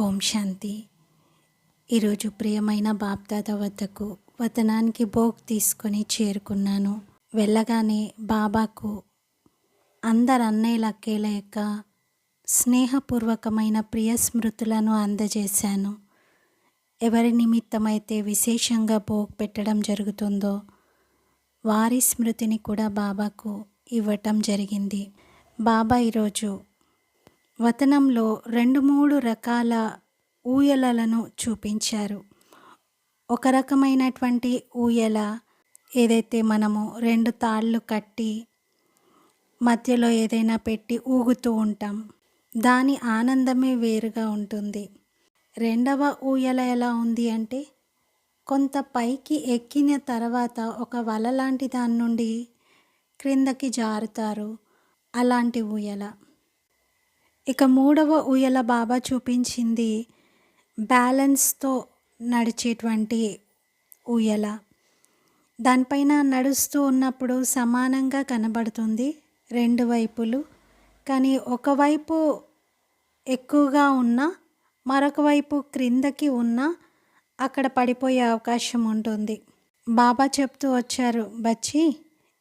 ఓం శాంతి. ఈరోజు ప్రియమైన బాప్దాద వద్దకు వతనానికి భోగ్ తీసుకొని చేరుకున్నాను. వెళ్ళగానే బాబాకు అందరు అన్నయ్యలక్కేల యొక్క స్నేహపూర్వకమైన ప్రియ స్మృతులను అందజేశాను. ఎవరి నిమిత్తమైతే విశేషంగా భోగ్ పెట్టడం జరుగుతుందో వారి స్మృతిని కూడా బాబాకు ఇవ్వటం జరిగింది. బాబా ఈరోజు వతనంలో రెండు మూడు రకాల ఊయలలను చూపించారు. ఒక రకమైనటువంటి ఊయల ఏదైతే మనము రెండు తాళ్ళు కట్టి మధ్యలో ఏదైనా పెట్టి ఊగుతూ ఉంటాం దాని ఆనందమే వేరుగా ఉంటుంది. రెండవ ఊయల ఎలా ఉంది అంటే కొంత పైకి ఎక్కిన తర్వాత ఒక వల లాంటి దాని నుండి క్రిందకి జారుతారు అలాంటి ఊయల. ఇక మూడవ ఊయల బాబా చూపించింది బ్యాలెన్స్తో నడిచేటువంటి ఊయల దానిపైన నడుస్తూ ఉన్నప్పుడు సమానంగా కనబడుతుంది రెండు వైపులు. కానీ ఒకవైపు ఎక్కువగా ఉన్న మరొక వైపు క్రిందకి ఉన్న అక్కడ పడిపోయే అవకాశం ఉంటుంది. బాబా చెప్తూ వచ్చారు బచ్చి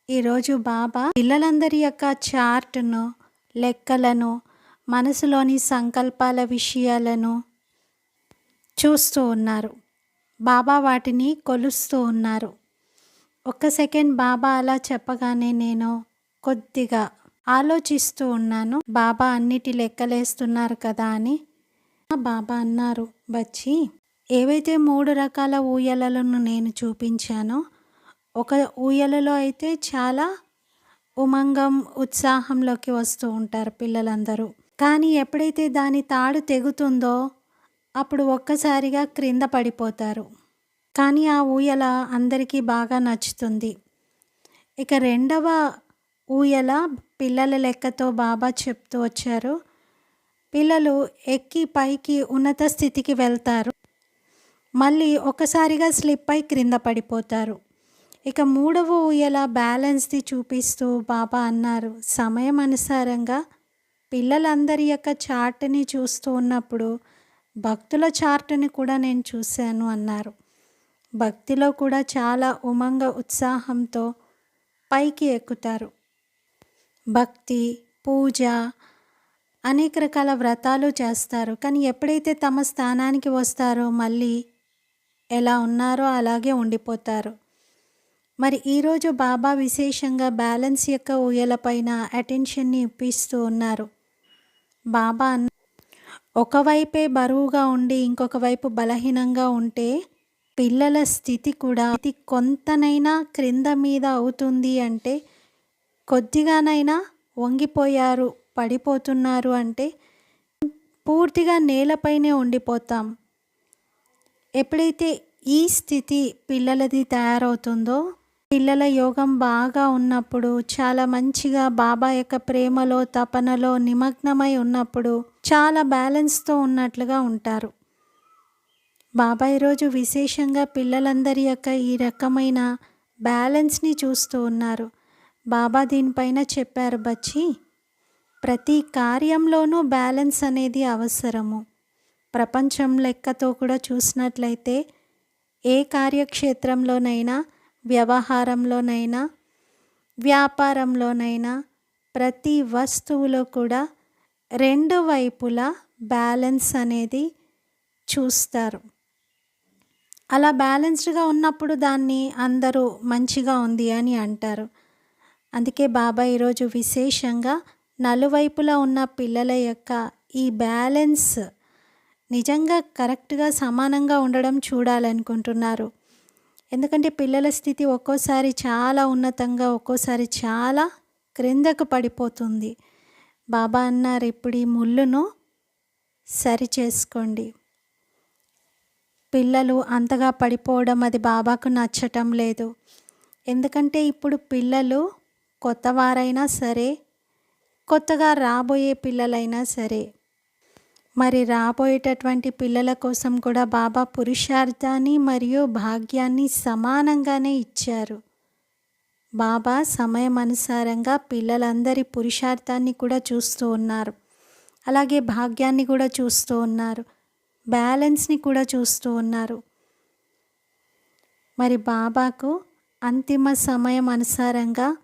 ఈరోజు బాబా పిల్లలందరి యొక్క చార్ట్ను లెక్కలను మనసులోని సంకల్పాల విషయాలను చూస్తూ ఉన్నారు. బాబా వాటిని కొలుస్తూ ఉన్నారు. ఒక్క సెకండ్ బాబా అలా చెప్పగానే నేను కొద్దిగా ఆలోచిస్తూ ఉన్నాను. బాబా అన్నిటి లెక్కలేస్తున్నారు కదా అని. బాబా అన్నారు వచ్చి ఏవైతే మూడు రకాల ఊయలలను నేను చూపించానో ఒక ఊయలలో అయితే చాలా ఉమంగం ఉత్సాహంలోకి వస్తూ ఉంటారు పిల్లలందరూ. కానీ ఎప్పుడైతే దాని తాడు తెగుతుందో అప్పుడు ఒక్కసారిగా క్రింద పడిపోతారు. కానీ ఆ ఊయల అందరికీ బాగా నచ్చుతుంది. ఇక రెండవ ఊయల పిల్లల లెక్కతో బాబా చెప్తూ వచ్చారు. పిల్లలు ఎక్కి పైకి ఉన్నత స్థితికి వెళ్తారు. మళ్ళీ ఒకసారిగా స్లిప్ అయి క్రింద పడిపోతారు. ఇక మూడవ ఊయల బ్యాలెన్స్ది చూపిస్తూ బాబా అన్నారు. సమయం అనుసారంగా పిల్లలందరి యొక్క చార్ట్ని చూస్తూ ఉన్నప్పుడు భక్తుల చార్ట్ని కూడా నేను చూశాను అన్నారు. భక్తిలో కూడా చాలా ఉమంగ ఉత్సాహంతో పైకి ఎక్కుతారు. భక్తి పూజ అనేక రకాల వ్రతాలు చేస్తారు. కానీ ఎప్పుడైతే తమ స్థానానికి వస్తారో మళ్ళీ ఎలా ఉన్నారో అలాగే ఉండిపోతారు. మరి ఈరోజు బాబా విశేషంగా బ్యాలెన్స్ యొక్క ఊయలపైన అటెన్షన్ని ఇప్పిస్తూ ఉన్నారు. బాబా అన్న. ఒకవైపే బరువుగా ఉండి ఇంకొక వైపు బలహీనంగా ఉంటే పిల్లల స్థితి కూడా ఇది కొంతనైనా క్రింద మీద అవుతుంది అంటే కొద్దిగానైనా వంగిపోయారు పడిపోతున్నారు అంటే పూర్తిగా నేలపైనే ఉండిపోతాం. ఎప్పుడైతే ఈ స్థితి పిల్లలది తయారవుతుందో పిల్లల యోగం బాగా ఉన్నప్పుడు చాలా మంచిగా బాబా యొక్క ప్రేమలో తపనలో నిమగ్నమై ఉన్నప్పుడు చాలా బ్యాలెన్స్తో ఉన్నట్లుగా ఉంటారు. బాబా ఈరోజు విశేషంగా పిల్లలందరి యొక్క ఈ రకమైన బ్యాలెన్స్ని చూస్తూ ఉన్నారు. బాబా దీనిపైన చెప్పారు బచ్చి ప్రతి కార్యంలోనూ బ్యాలెన్స్ అనేది అవసరము. ప్రపంచం లెక్కతో కూడా చూసినట్లయితే ఏ కార్యక్షేత్రంలోనైనా వ్యవహారంలోనైనా వ్యాపారంలోనైనా ప్రతి వస్తువులో కూడా రెండు వైపులా బ్యాలెన్స్ అనేది చూస్తారు. అలా బ్యాలెన్స్డ్గా ఉన్నప్పుడు దాన్ని అందరూ మంచిగా ఉంది అని అంటారు. అందుకే బాబా ఈరోజు విశేషంగా నలువైపులా ఉన్న పిల్లల యొక్క ఈ బ్యాలెన్స్ నిజంగా కరెక్ట్గా సమానంగా ఉండడం చూడాలనుకుంటున్నారు. ఎందుకంటే పిల్లల స్థితి ఒక్కోసారి చాలా ఉన్నతంగా ఒక్కోసారి చాలా క్రిందకు పడిపోతుంది. బాబా అన్నారు ఇప్పుడు ఈ ముళ్ళును సరి చేసుకోండి పిల్లలు అంతగా పడిపోవడం అది బాబాకు నచ్చటం లేదు. ఎందుకంటే ఇప్పుడు పిల్లలు కొత్తవారైనా సరే కొత్తగా రాబోయే పిల్లలైనా సరే మరి రాబోయేటటువంటి పిల్లల కోసం కూడా బాబా పురుషార్థాన్ని మరియు భాగ్యాన్ని సమానంగానే ఇచ్చారు. బాబా సమయం అనుసారంగా పిల్లలందరి పురుషార్థాన్ని కూడా చూస్తూ ఉన్నారు. అలాగే భాగ్యాన్ని కూడా చూస్తూ ఉన్నారు. బ్యాలెన్స్ని కూడా చూస్తూ ఉన్నారు. మరి బాబాకు అంతిమ సమయం అనుసారంగా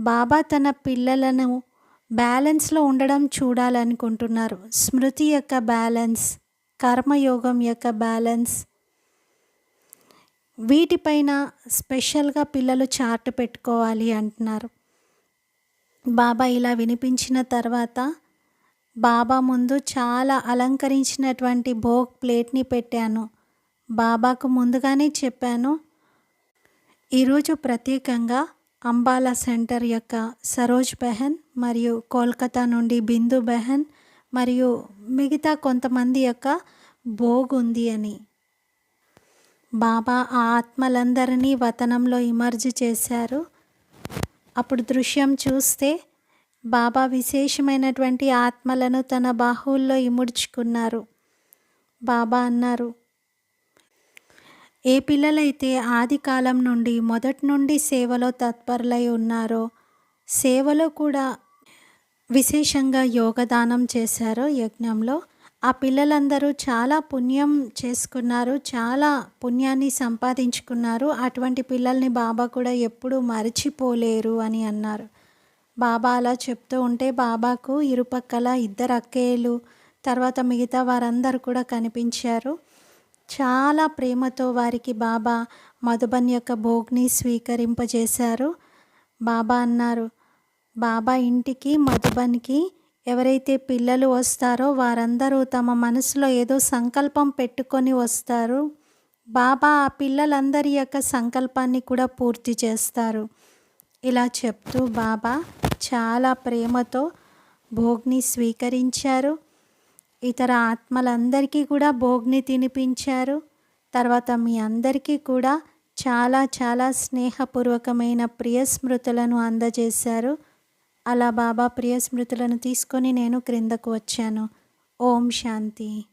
బాబా తన పిల్లలను బ్యాలెన్స్లో ఉండడం చూడాలనుకుంటున్నారు. స్మృతి యొక్క బ్యాలెన్స్ కర్మయోగం యొక్క బ్యాలెన్స్ వీటిపైన స్పెషల్గా పిల్లలు చార్ట్ పెట్టుకోవాలి అంటున్నారు. బాబా ఇలా వినిపించిన తర్వాత బాబా ముందు చాలా అలంకరించినటువంటి భోగ్ ప్లేట్ని పెట్టాను. బాబాకు ముందుగానే చెప్పాను ఈరోజు ప్రత్యేకంగా అంబాలా సెంటర్ యొక్క సరోజ్ బెహన్ మరియు కోల్కతా నుండి బిందు బెహన్ మరియు మిగతా కొంతమంది యొక్క భోగ్ ఉంది అని. బాబా ఆ ఆత్మలందరినీ వతనంలో ఇమర్జ్ చేశారు. అప్పుడు దృశ్యం చూస్తే బాబా విశేషమైనటువంటి ఆత్మలను తన బాహువుల్లో ఇముడ్చుకున్నారు. బాబా అన్నారు ఏ పిల్లలైతే ఆది కాలం నుండి మొదటి నుండి సేవలో తత్పరులై ఉన్నారో సేవలో కూడా విశేషంగా యోగదానం చేశారో యజ్ఞంలో ఆ పిల్లలందరూ చాలా పుణ్యం చేసుకున్నారు చాలా పుణ్యాన్ని సంపాదించుకున్నారు. అటువంటి పిల్లల్ని బాబా కూడా ఎప్పుడూ మరచిపోలేరు అని అన్నారు. బాబా అలా చెప్తూ ఉంటే బాబాకు ఇరుపక్కల ఇద్దరు అక్కేలు తర్వాత మిగతా వారందరూ కూడా కనిపించారు. చాలా ప్రేమతో వారికి బాబా మధుబన్ యొక్క భోగ్ని స్వీకరింపజేశారు. బాబా అన్నారు బాబా ఇంటికి మధుబన్కి ఎవరైతే పిల్లలు వస్తారో వారందరూ తమ మనసులో ఏదో సంకల్పం పెట్టుకొని వస్తారు. బాబా ఆ పిల్లలందరి యొక్క సంకల్పాన్ని కూడా పూర్తి చేస్తారు. ఇలా చెప్తూ బాబా చాలా ప్రేమతో భోగ్ని స్వీకరించారు. ఇతర ఆత్మలందరికీ కూడా భోగ్ని తినిపించారు. తర్వాత మీ అందరికీ కూడా చాలా చాలా స్నేహపూర్వకమైన ప్రియ స్మృతులను అందజేశారు. అలా బాబా ప్రియ స్మృతులను తీసుకొని నేను క్రిందకు వచ్చాను. ఓం శాంతి.